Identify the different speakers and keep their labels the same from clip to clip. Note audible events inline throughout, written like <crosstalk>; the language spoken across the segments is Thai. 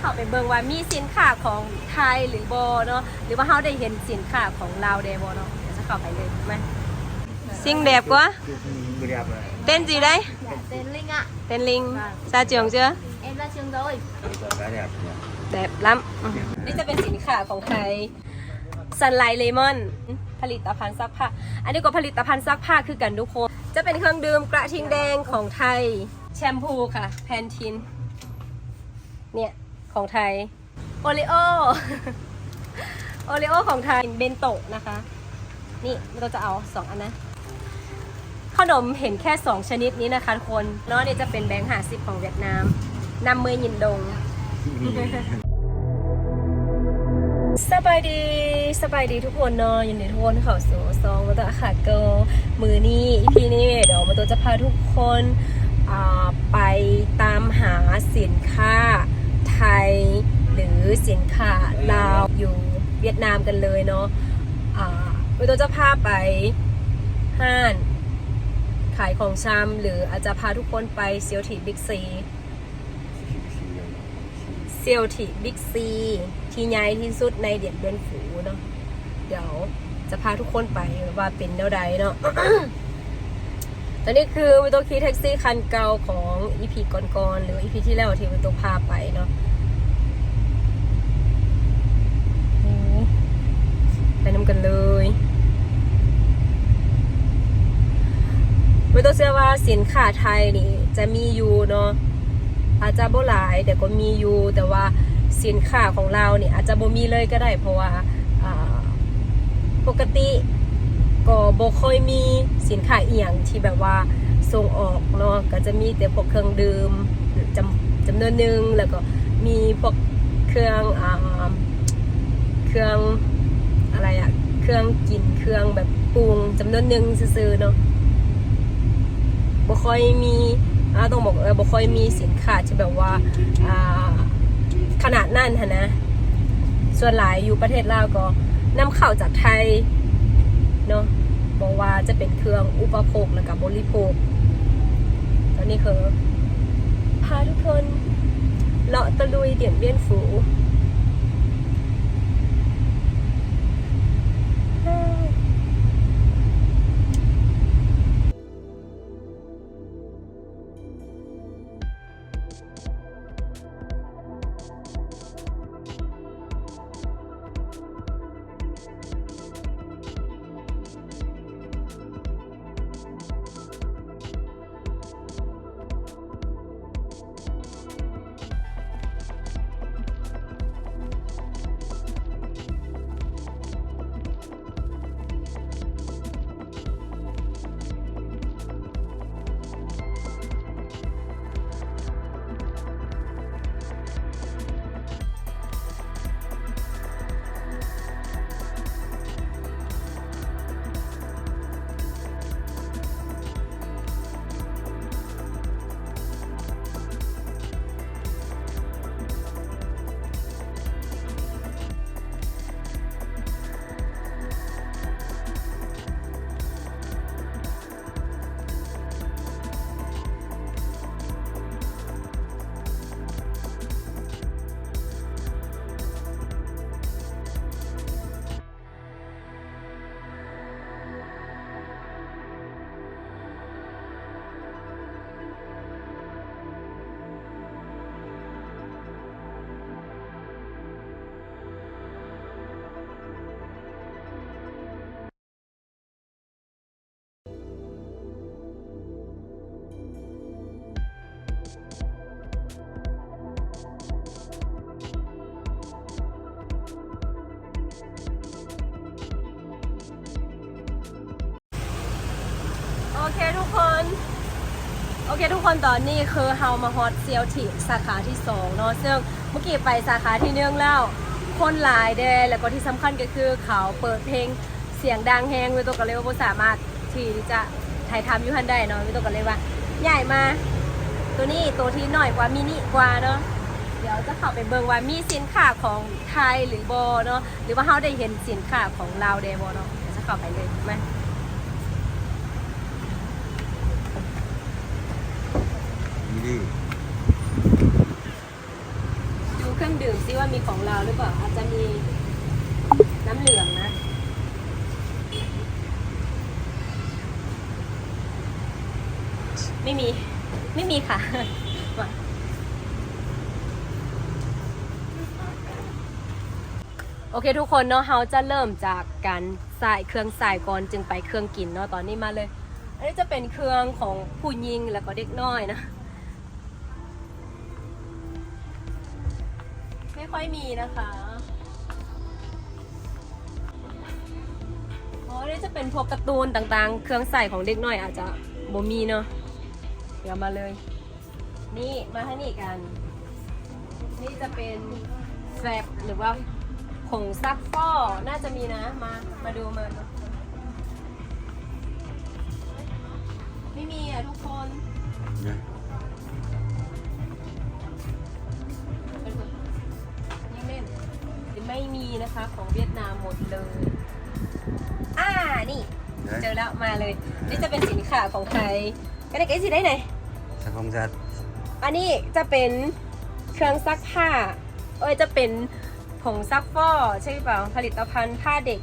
Speaker 1: เข้าไปเบิ่งว่ามีสินค้าของไทยหรือบ่เนาะหรือว่าเฮาได้เห็นสินค้าของลาวได้บ่เนาะเดี๋ยวจะเข้าไปเลยไหมสิ่งแดบกว่า
Speaker 2: người đẹp này
Speaker 1: tên gì đây
Speaker 3: Dạ, tên Linh ạ.
Speaker 1: tên Linh
Speaker 3: Vâng.
Speaker 1: ra trường chưa
Speaker 3: Em ra trường rồi.
Speaker 2: cái đẹp nhỉ
Speaker 1: แบบล้ำนี่จะเป็นสินค้าของไทย Sunlight Lemon ผลิตภัณฑ์ซักผ้าอันนี้ก็ผลิตภัณฑ์ซักผ้าคือกันทุกคน จะเป็นเครื่องดื่มกระทิงแดงของไทย แชมพูค่ะ แพนทิน เนี่ย ของไทยโอริโอโอริโอของไทยเบนโตะนะคะ นี่เราจะเอาสองอันนะขนมเห็นแค่ 2 ชนิดนี้นะคะทุกคนเนาะนี่จะเป็นแบงค์หาสิบของเวียดนามนำมือยินดงสบายดีสบายดีทุกคนเนาะยินดีทุกคนเขาสูซองมาตัวค่ะเกิลมือนี้พี่นี่เดี๋ยวมาตัวจะพาทุกคนไปตามหาสินค้า ทย หรือสินค้าลาวอยู่เวียดนามกันเลยเนาะอ่ามาตัวจะพาไปห้านขายของชำหรืออาจจะพาทุกคนไปเซียวทีบิ๊กซีเซลทิบิ๊กซีที่ใหญ่ที่สุดในเดียนเบนฝูเนาะเดี๋ยวจะพาทุกคนไปว่าเป็นเท่าใดเนาะตอนนี้คือวิโตคีแท็กซี่คันเก่าของอีพีก่อนๆหรืออีพีที่แล้วที่วิโตพาไปเนาะโอ้ ไปนำกันเลยวิโตเชื่อว่าสินค้าไทยนี่ จะมีอยู่เนาะอาจจะบ่หลาย แต่ก็มีอยู่แต่ว่าสินค้าของเราเนี่ยอาจจะบ่มีเลยก็ได้ เพราะว่าปกติก็บ่ค่อยมีสินค้าเอียงที่แบบว่าส่งออกเนาะก็จะมีแต่พวกเครื่องดื่มจำจำนวนหนึ่งแล้วก็มีพวกเครื่องอเครื่อง อะไรอะเครื่องกินเครื่องแบบปรุงจำนวนหนึ่งซื่อๆเนาะบ่ค่อยมีอ่าต้องบอกเออบ่ค่อยมีสินค้าที่แบบว่าอ่าขนาดนั้นฮะนะ ส่วนหลายอยู่ประเทศลาวก็นำเข้าจากไทยเนาะบอกว่าจะเป็นเครื่องอุปโภคแล้วกับบริโภคตอนนี้คือพาทุกคนเลาะตะลุยเดี่ยนเบี้ยนฝู เคทุกคน โอเคทุกคนตอนนี้คือเฮามาฮอตเซียวทีสาขาที่สองเนาะซึ่งเมื่อกี้ไปสาขาที่หนึ่งแล้วคนหลายเด้แล้วก็ที่สำคัญก็คือเขาเปิดเพลงเสียงดังแฮงวิโตก็เลยว่าบ่สามารถที่จะถ่ายทำยูฮันได้เนาะวิโตก็เลยว่า ใหญ่มา ตัวนี้ตัวที่หน่อยกว่ามินิกว่าเนาะเดี๋ยวจะเข้าไปเบิ่งว่ามีสินค้าของไทยหรือบอเนาะหรือว่าเฮาได้เห็นสินค้าของลาวเดบอเนาะเดี๋ยวจะเข้าไปเลยไหม
Speaker 2: đi
Speaker 1: อยู่เครื่องดื่มซิว่ามีของเราหรือเปล่าอาจจะมีน้ำเหลืองนะ ไม่มี ไม่มีค่ะมาโอเคทุกคนเนาะเฮาจะเริ่มจากการใส่เครื่องใส่ก่อนจึงไปเครื่องกินเนาะตอนนี้มาเลย อันนี้จะเป็นเครื่องของผู้หญิงแล้วก็เด็กน้อยนะ ค่อยมีนะคะอ๋อนี่จะเป็นพวกการ์ตูนต่างๆ เครื่องใส่ของเด็กน้อยอาจจะบ่มีเนาะเดี๋ยวมาเลย นี่มาให้นี่กัน นี่จะเป็นแฟบหรือว่าผงซักฟอกน่าจะมีนะ มา มาดูมาดูไม่มีอะทุกคน
Speaker 2: นะ
Speaker 1: คะของเวียดนามหมดเลย อ่า นี่ เจอแล้วมาเลย นี่จะเป็นสินค้าของไทยก็ได้เกสิได้ไหน
Speaker 2: สังคมจัด
Speaker 1: อันนี้จะเป็นเครื่องซักผ้า เอ้ย จะเป็นผงซักฟอกใช่เปล่า ผลิตภัณฑ์ผ้าเด็ก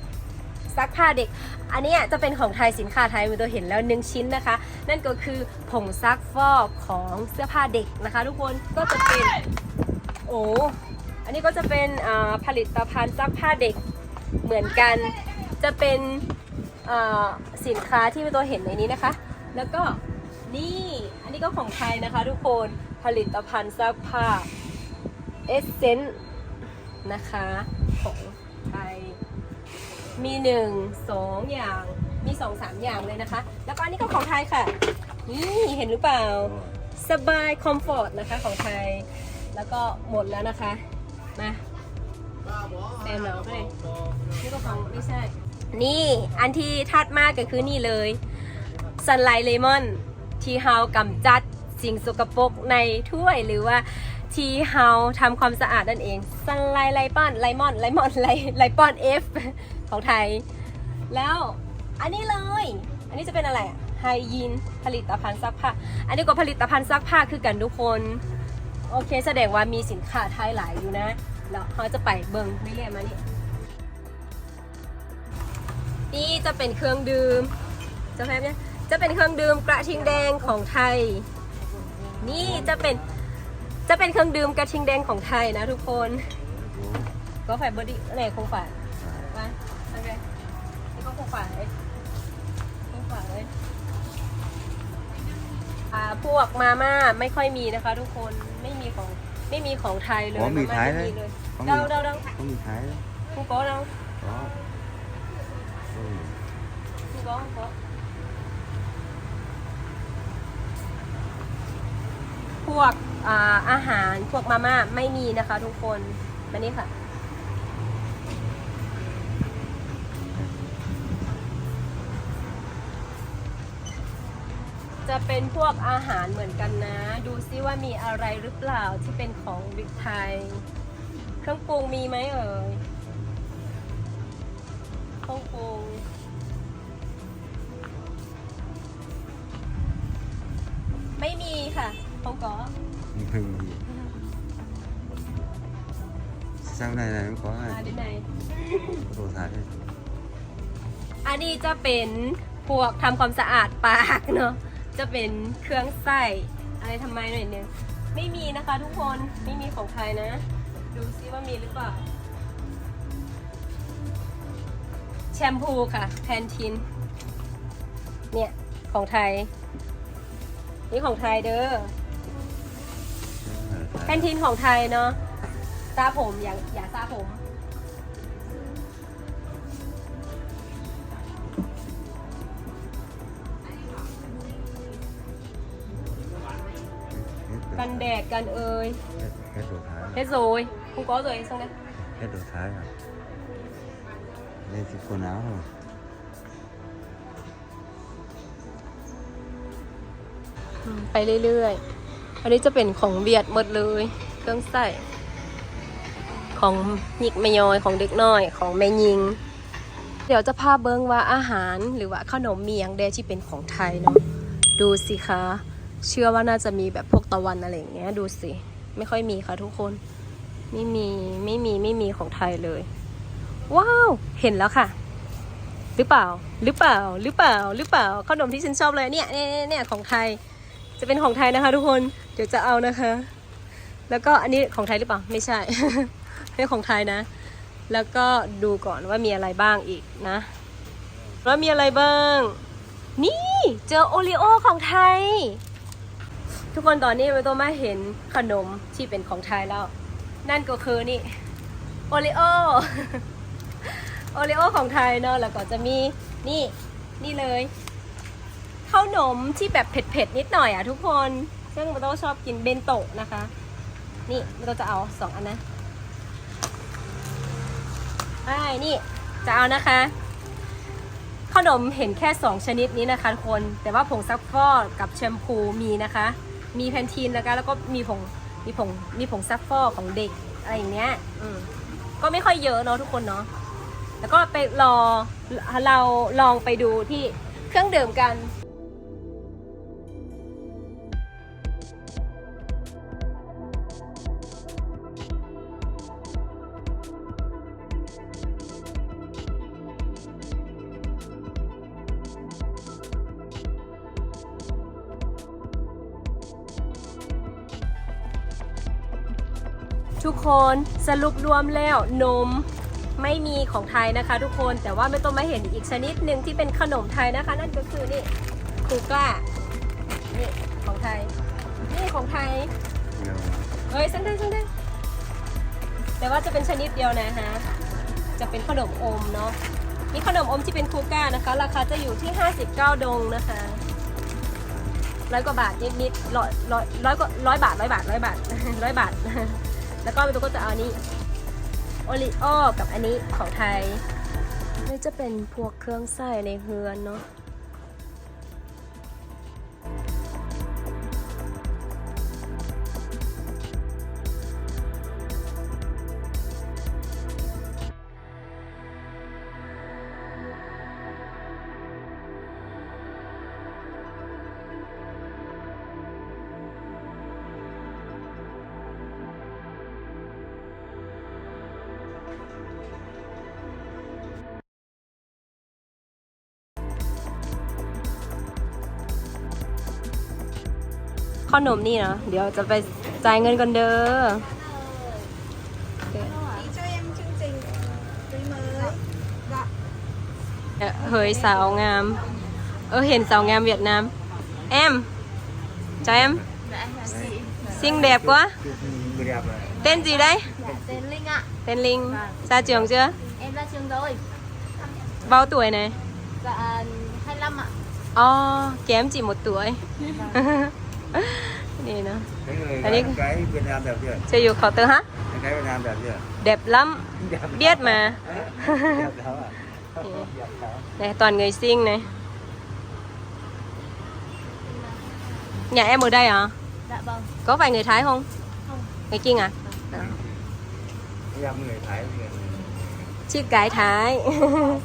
Speaker 1: ซักผ้าเด็ก อันเนี้ยจะเป็นของไทยสินค้าไทยมีตัวเห็นแล้วหนึ่งชิ้นนะคะ นั่นก็คือผงซักฟอกของเสื้อผ้าเด็กนะคะ ทุกคน ก็จะเป็น โอ้ อันนี้ก็จะเป็นอ่าผลิตภัณฑ์ซักผ้าเด็กเหมือนกัน จะเป็นอ่าสินค้าที่มีตัวเห็นในนี้นะคะ แล้วก็นี่อันนี้ก็ของไทยนะคะทุกคนผลิตภัณฑ์ซักผ้าเอสเซนนะคะของไทยมีหนึ่งสองอย่างมีสองสามอย่างเลยนะคะ แล้วก็อันนี้ก็ของไทยค่ะ นี่เห็นหรือเปล่า สบายคอมฟอร์ตนะคะของไทย แล้วก็หมดแล้วนะคะ มาแซมเราก็เลยนี่ก็ของไม่ใช่ นี่อันที่ทัดมากก็คือนี่เลยซันไลท์เลมอน ที่เฮากำจัดสิ่งสกปรกในถ้วยหรือว่าที่เฮาทำความสะอาดนั่นเองซันไลท์ไลปอนไลมอนไลมอนไลไลปอนเอฟของไทย แล้วอันนี้เลย อันนี้จะเป็นอะไรไฮยีนผลิตภัณฑ์ซักผ้า อันนี้ก็ผลิตภัณฑ์ซักผ้าคือกันทุกคน โอเค แสดงว่ามีสินค้าไทยหลายอยู่นะแล้วเขาจะไปเบิงไม่เรียกมานี่นี่จะเป็นเครื่องดื่มจะแพบเนี่ยจะเป็นเครื่องดื่มกระทิงแดงของไทย นี่จะเป็นจะเป็นเครื่องดื่มกระทิงแดงของไทยนะทุกคนก็ฝ่ายบอดี้อะไรค พวกมาม่าไม่ค่อยมีนะคะ ทุกคนไม่มีของไม่มีของไทยเลย
Speaker 2: อ๋อมีาไทย
Speaker 1: ไม่
Speaker 2: เลย
Speaker 1: เลย
Speaker 2: เขามี
Speaker 1: เดาเดาเดา
Speaker 2: เขามีท้ายเลย
Speaker 1: คุณโก้เดา
Speaker 2: อ๋ออืม
Speaker 1: คุณโก้คุณโก้พวกอ่าอาหารพวกมาม่าไม่มีนะคะ ทุกคนมานี่ค่ะ จะเป็นพวกอาหารเหมือนกันนะ ดูซิว่ามีอะไรหรือเปล่าที่เป็นของบิ๊กไทย เครื่องปรุงมีไหมเอ่ยเครื่องปรุงไม่มีค่ะของก๋อ
Speaker 2: เพิ่งมีสร้างได้ไหนไม่ขอให้
Speaker 1: มาดิไหน
Speaker 2: โทรถ่ายให้
Speaker 1: อันนี้จะเป็นพวกทำความสะอาดปากเนาะ จะเป็นเครื่องใส่อะไรทำไมหน่อยนึงไม่มีนะคะทุกคนไม่มีของใครนะ ดูซิว่ามีหรือเปล่า แชมพูค่ะแพนทิน เนี่ยของไทย นี่ของไทยเด้อแพนทินของไทยเนาะซาผมอย่าอย่าซาผม กันแดดกันเอ่ย
Speaker 2: เฮ็ดตัวท้าย
Speaker 1: hết rồi không có rồi xong đấy
Speaker 2: เฮ็ดตัวท้ายครับนี่สิคนเอา
Speaker 1: ไปเรื่อยๆ อันนี้จะเป็นของเวียดหมดเลย เครื่องใส่ ของหยิกแม่ยอยของเด็กน้อยของแม่ยิง เดี๋ยวจะพาเบิ้งว่าอาหารหรือว่าขนมมีอย่างใดที่เป็นของไทยเนาะดูสิคะ เชื่อว่าน่าจะมีแบบพวกตะวันอะไรอย่างเงี้ยดูสิ ไม่ค่อยมีค่ะทุกคน ไม่มีไม่มีไม่มีของไทยเลย ว้าว เห็นแล้วค่ะ หรือเปล่าหรือเปล่าหรือเปล่าหรือเปล่าขนมที่ฉันชอบเลยเนี่ยเนี่ยเนี่ยของไทย จะเป็นของไทยนะคะ ทุกคนเดี๋ยวจะเอานะคะ แล้วก็อันนี้ของไทยหรือเปล่าไม่ใช่ไม่ของไทยนะ แล้วก็ดูก่อนว่ามีอะไรบ้างอีกนะว่ามีอะไรบ้าง นี่เจอโอรีโอของไทย ทุกคนตอนนี้เราต้องมาเห็นขนมที่เป็นของไทยแล้ว นั่นก็คือนี่โอรีโอโอรีโอของไทยเนาะแล้วก็จะมีนี่นี่เลยข้าวหนมที่แบบเผ็ดๆนิดหน่อยอะทุกคน ซึ่งมันต้องชอบกินเบนโตะนะคะ นี่เราจะเอาสองอันนะไอ้นี่จะเอานะคะขนมเห็นแค่ 2 ชนิดนี้นะคะทุกคน แต่ว่าผงซักฟอกกับแชมพูมีนะคะ มีแพนทีนนะคะแล้วก็มีผงมีผงมีผงซักฟอกของเด็กอะไรอย่างเงี้ยอืมก็ไม่ค่อยเยอะเนาะทุกคนเนาะแล้วก็ไปรอเราลองไปดูที่เครื่องดื่มกัน ทุกคนสรุปรวมแล้วนมไม่มีของไทยนะคะ ทุกคนแต่ว่าไม่ต้องมาเห็นอีกชนิดหนึ่งที่เป็นขนมไทยนะคะ นั่นก็คือนี่คูกล้านี่ของไทย นี่ของไทยเฮ้ยสั่งได้สั่งได้แต่ว่าจะเป็นชนิดเดียวนะฮะจะเป็นขนมอมเนาะนี่ขนมอมที่เป็นคูก้านะคะ ราคาจะอยู่ที่ 59 ดงนะคะร้อยกว่าบาทนิดๆร้อยร้อยร้อยกว่าร้อยบาทร้อยบาทร้อยบาทร้อยบาท แล้วก็เป็นก็จะเอาอันนี้โอริโอกับอันนี้ของไทยนี่จะเป็นพวกเครื่องใส่ในเฮือนเนาะ ขนมนี่เนาะเดี๋ยวจะไปจ่ายเงินกันเด้อ
Speaker 4: cho em chương trình quý mới dạ
Speaker 1: เฮ้ยสาวงาม เออเห็นสาวงามเวียดนาม em chào em
Speaker 3: Dạ em là chị
Speaker 1: xinh đẹp quá
Speaker 2: người đẹp này
Speaker 1: tên gì đấy
Speaker 3: Dạ tên Linh ạ
Speaker 1: tên Linh ra trường chưa
Speaker 3: Em ra trường rồi
Speaker 1: bao tuổi này
Speaker 3: Dạ 25 ạ
Speaker 1: Ồ, kém chỉ một tuổi <laughs> นี่เนาะ
Speaker 2: thấy người
Speaker 1: Tại đi-
Speaker 2: gái- gái Việt Nam đẹp chưa
Speaker 1: จะอยู่เคาน์เตอร์ฮะ
Speaker 2: Thấy gái Việt Nam đẹp chưa
Speaker 1: đẹp lắm <laughs> <laughs>
Speaker 2: đẹp
Speaker 1: biết mà
Speaker 2: đẹp đó à
Speaker 1: Thì-
Speaker 2: đẹp đó
Speaker 1: này toàn người xinh này nhà em ở đây à
Speaker 3: Dạ vâng
Speaker 1: có phải người Thái không
Speaker 3: Không.
Speaker 1: người Kinh à, à.
Speaker 2: em người Thái người
Speaker 1: chị gái Thái
Speaker 3: Em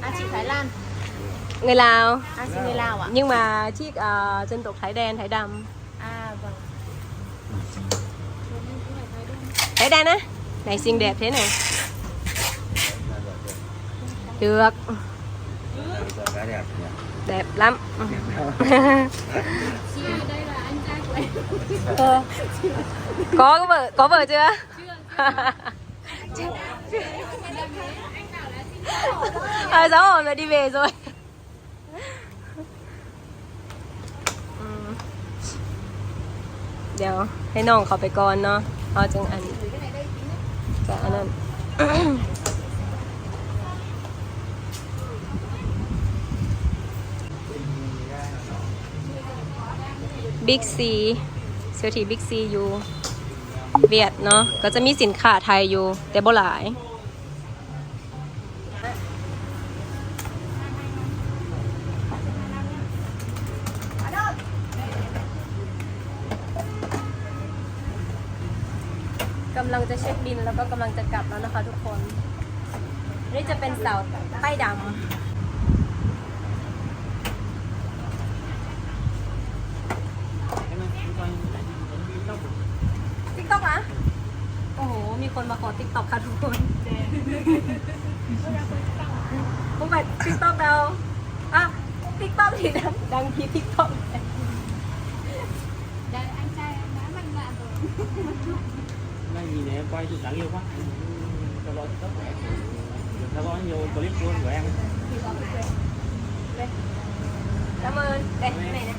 Speaker 3: à, chị Thái Lan
Speaker 1: người Lào.
Speaker 3: À chị người Lào ạ.
Speaker 1: Nhưng mà chiếc ờ, dân tộc Thái đen Thái đầm.
Speaker 3: À vâng.
Speaker 1: Thái đen á? Này xinh đẹp thế này. Được.
Speaker 2: Đẹp
Speaker 1: lắm. Ờ. <laughs> có vợ có vợ chưa? À, giáo rồi đi về rồi. เดี๋ยวให้น้องเขาไปก่อนเนาะเอาจังอันจะอันนั้นบิ๊กซีเซลทีบิ๊กซีอยู่เวียดเนาะก็จะมีสินค้าไทยอยู่แต่บ่หลายำลังจะเช็คบินแล้วก็กำลังจะกลับแล้วนะคะทุกคน นี่จะเป็นเสาป้ายดำติ๊กต็อกอะโอ้โห มีคนมาขอติ๊กต็อกค่ะทุกคนพวกแบบติ๊กต็อกเราอะติ๊กต็อกที่ดังดังที่ติ๊กต็อก
Speaker 3: Đây anh trai em đã mạnh dạn rồi.
Speaker 5: Nay nhìn em quay chụp đáng yêu quá Cho lo tất của em Cho lo nhiều clip luôn của em
Speaker 1: cảm ơn đây cái này nè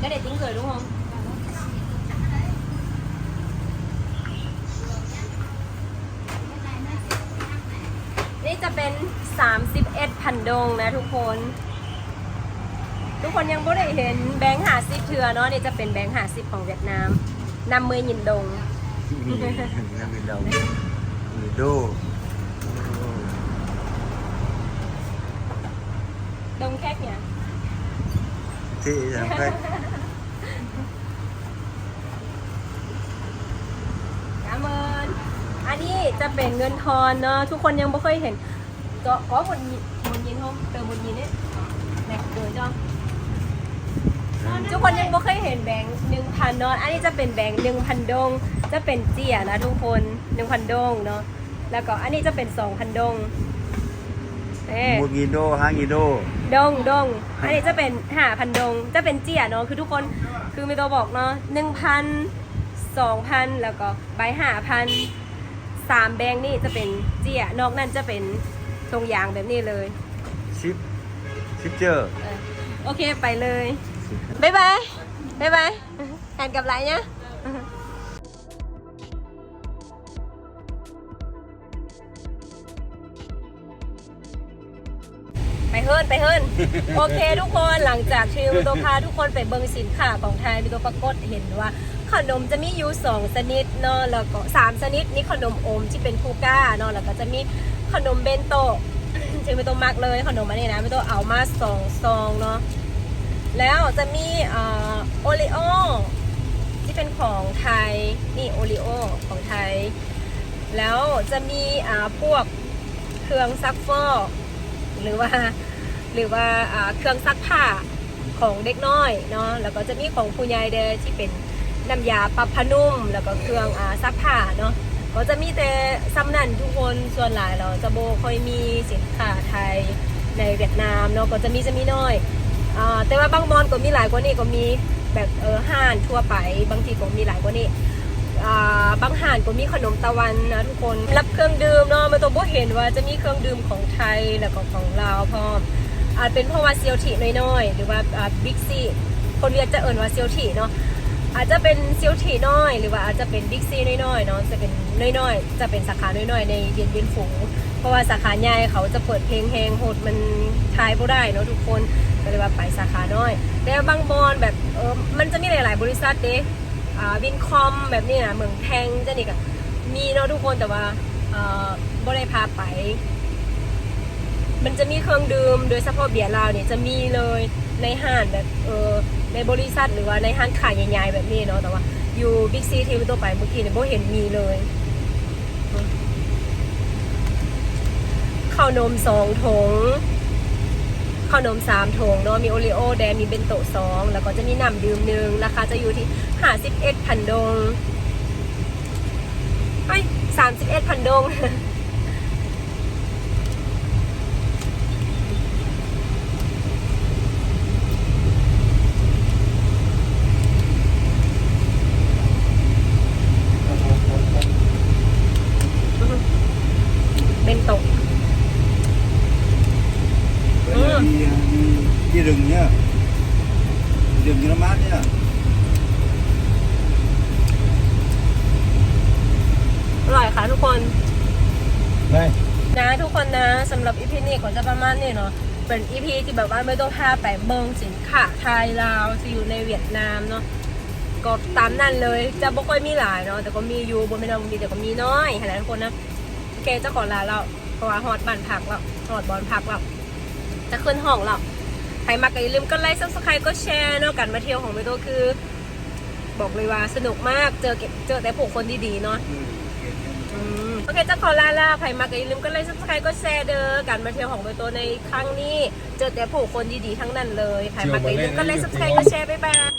Speaker 1: cái này tiếng cười đúng không นี่จะเป็น31พันดงนะทุกคน ทุกคนยังไม่ได้เห็นแบงค์หาซิปเถือเนาะนี่จะเป็นแบงค์หาซิปของเวียดนาม นำมือยินดง
Speaker 2: มีเงินมีดาวมีโด
Speaker 1: ดงแคกเนี่ย
Speaker 2: ที่ทำให้
Speaker 1: กาเมินอันนี้จะเป็นเงินทอนเนาะทุกคนยังไม่เคยเห็นก็อ๋อหมุนยินหมุนยินห้องเติมหมุนยินเนี่ยแหนเดินจ้อง ทุกคนยังไม่เคยเห็นแบงค์หนึ่งพันเนาะอันนี้จะเป็นแบงค์หนึ่งพันดง จะเป็นเจียนะทุกคนหนึ่งพันดงเนาะแล้วก็อันนี้จะเป็นสองพันดงเอ๊ะ
Speaker 2: มูกิโดฮากิโด
Speaker 1: ดงดงอันนี้จะเป็นห้าพันดง จะเป็นเจียเนาะคือทุกคนคือมีตัวบอกเนาะหนึ่งพันสองพันแล้วก็ใบห้าพันสามแบงค์นี่จะเป็นเจียนอกนั้นจะเป็นทรงยางแบบนี้เลย
Speaker 2: ซิปซิปเจอร์
Speaker 1: เออโอเคไปเลย บ๊ายบายบ๊ายบายแอนกับไรเนี่ยไปเฮิร์นไปเฮิร์นโอเคทุกคนหลังจากที่มิโตพาทุกคนไปเบิงสินค้าของไทยมิโตปรากฏเห็นว่า ขนมจะมีอยู่สองชนิดเนาะแล้วก็สามชนิดนี่ขนมอมที่เป็นคูก้าเนาะแล้วก็จะมีขนมเบนโตะซึ่งไม่ต้องมักเลยขนมอันนี้นะไม่ต้องเอามาสองซองเนาะ แล้วจะมีโอริโอที่เป็นของไทย นี่โอริโอของไทย แล้วจะมีพวกเครื่องซักฟอกหรือว่าหรือว่าเครื่องซักผ้าของเด็กน้อยเนาะแล้วก็จะมีของผู้ใหญ่เดอที่เป็นน้ำยาปรับผ้านุ่ม แล้วก็เครื่องอซักผ้าเนาะก็จะมีแต่ซ้ำนั่นทุกคนส่วนหลายเราจะโบค่อยมีสินค้าไทยในเวียดนามเนาะก็จะมีจะมีน้อย แต่ว่าบางบอนก็มีหลายกว่านี้ก็มีแบบเออห้านทั่วไป บางทีก็มีหลายกว่านี้บางห้านก็มีขนมตะวันนะทุกคนรับเครื่องดื่มเนาะมาตัวโบเห็นว่าจะมีเครื่องดื่มของไทยแล้วก็ของลาวพร้อมอาจเป็นเพราะว่าเซียวทีน้อยๆหรือว่าบิ๊กซีคนเวียดจะเอ่นว่าเซียวทีเนาะอาจจะเป็นเซิลทีน้อย หรือว่าอาจจะเป็นบิ๊กซีน้อยๆเนาะจะเป็นน้อยๆ จะเป็นสาขาน้อยๆ ในเวียนเวียนฝูงเพราะว่าสาขาใหญ่เขาจะเปิดเพลงแฮงโหดมันทายบ่ได้เนาะทุกคน ก็เลยว่าไปสาขาน้อยแต่บางบอนแบบเออมันจะมีหลาย ๆ บริษัทเด้อ่าวินคอมแบบนี้นะเมืองแทงจะนี่ก็มีเนาะทุกคนแต่ว่าเอ่อบ่ได้พาไป มันจะมีเครื่องดื่มโดยเฉพาะเบียร์ลาวเนี่ยจะมีเลยในห้างแบบเออในบริษัทหรือว่าในห้างขายใหญ่ๆแบบนี้เนาะแต่ว่าอยู่บิ๊กซีที่ตัวไปเมื่อกี้เนี่ยโบเห็นมีเลยข้าวนมสองถุง ข้าวนมสามถงเนาะมีโอรีโอแดงมีเบนโตะสองแล้วก็จะมีน้ำดื่มหนึ่งราคาจะอยู่ที่ห้าสิบเอ็ดพันดงไอ้สามสิบเอ็ดพันดง เบนโตะ
Speaker 2: มีมีที่รึงเนี่ยรึงน้ำมันเนี่ย
Speaker 1: อร่อยค่ะทุกคน
Speaker 2: ไป
Speaker 1: นะทุกคนนะสำหรับอีพีนี้ก็จะประมาณนี้ เป็นอีพีที่แบบว่าไม่ต้องพาไปเมืองสินค้าไทยลาวที่อยู่ในเวียดนามเนาะก็ตามนั่นเลยจะบ่ค่อยมีหลายเนาะแต่ก็มีอยู่บนไม่นำมีแต่ก็มีน้อยขนาดทุกคนนะโอเคเจ้าของร้านเราเพราะว่าฮอตบ้านพักแล้วฮอตบอลพักแล้วจะขึ้นห้องแล้วใครมาก็อย่าลืมก็ไลค์ซับสไครต์ก็แชร์เนาะกันมาเที่ยวของเมโตคือ บอกเลยว่าสนุกมากเจอเจอแต่ผู้คนดีๆเนาะ โอเคจะขอลาลาใครมาก็อย่าลืมก็ไลค์ซับสไครต์ก็แชร์เด้อการมาเที่ยวของใบโตในครั้งนี้ เจอแต่ผู้คนดีๆทั้งนั้นเลยใครมาก็อย่าลืมก็ไลค์ซับสไครต์ก็แชร์บ๊ายบาย